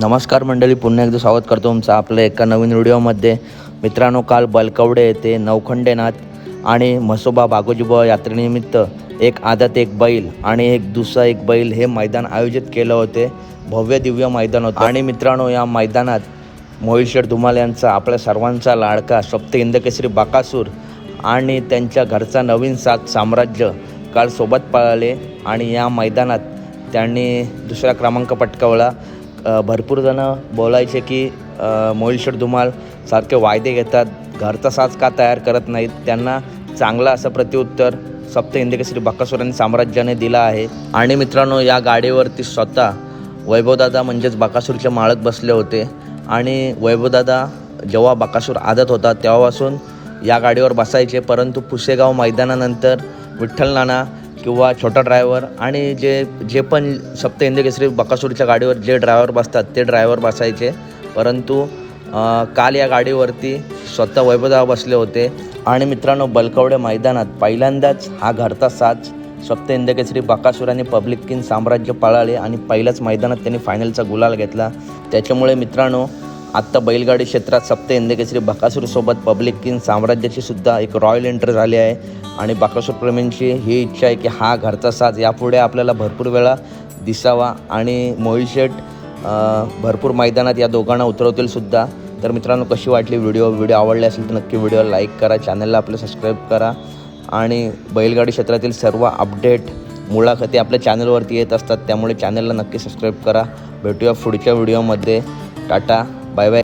नमस्कार मंडळी पुन्हा एकदा स्वागत करतो तुमचं आपल्या एका नवीन व्हिडिओमध्ये. मित्रांनो काल बलकवडे येथे नवखंडेनाथ आणि म्हसोबा बागोजीबा यात्रेनिमित्त एक आदत एक बैल आणि एक दुसरा एक बैल हे मैदान आयोजित केलं होते. भव्य दिव्य मैदान होतं. आणि मित्रांनो या मैदानात मोहिशेर धुमाल यांचा आपल्या सर्वांचा लाडका सप्त इंदकेसरी बाकासूर आणि त्यांच्या घरचा नवीन सात साम्राज्य काल सोबत पळाले आणि या मैदानात त्यांनी दुसरा क्रमांक पटकावला. भरपूर जणं बोलायचे की अ, धुमाल सारखे वायदे घेतात घरचा साज का तयार करत नाहीत. त्यांना चांगलं असं प्रत्युत्तर सप्त इंदकेसरी बक्कासूर आणि साम्राज्याने दिलं आहे. आणि मित्रांनो या गाडीवरती स्वतः वैभवदादा म्हणजेच बकासूरचे माळक बसले होते. आणि वैभवदादा जेव्हा बकासूर आदत होता तेव्हापासून या गाडीवर बसायचे. परंतु पुसेगाव मैदानानंतर विठ्ठल नाना किंवा छोटा ड्रायव्हर आणि जे जे पण सप्त हिंदी केसरी बकासूरच्या गाडीवर जे ड्रायव्हर बसतात ते ड्रायव्हर बसायचे. परंतु काल या गाडीवरती स्वतः वैभवदाव बसले होते. आणि मित्रांनो बलकवडे मैदानात पहिल्यांदाच हा घडता साज सप्त इंदकेसरी बकासूर आणि पब्लिक किन साम्राज्य पळाले आणि पहिल्याच मैदानात त्यांनी फायनलचा गुलाल घेतला. त्याच्यामुळे मित्रांनो आत्ता बैलगाडी क्षेत्रात सप्त इंदकेसरी बकासूरसोबत पब्लिक किंग साम्राज्याची सुद्धा एक रॉयल एंट्री झाली आहे. आणि बकासूरप्रेमींची ही इच्छा आहे की हा घरचा साज यापुढे आपल्याला भरपूर वेळा दिसावा आणि मोहिल शेठ भरपूर मैदानात या दोघांना उतरवतील सुद्धा. तर मित्रांनो कशी वाटली व्हिडिओ? व्हिडिओ आवडले असेल तर नक्की व्हिडिओला लाईक करा चॅनलला आपलं सबस्क्राईब करा. आणि बैलगाडी क्षेत्रातील सर्व अपडेट मुलाखती आपल्या चॅनलवरती येत असतात त्यामुळे चॅनलला नक्की सबस्क्राईब करा. भेटूया पुढच्या व्हिडिओमध्ये. टाटा. Bye bye.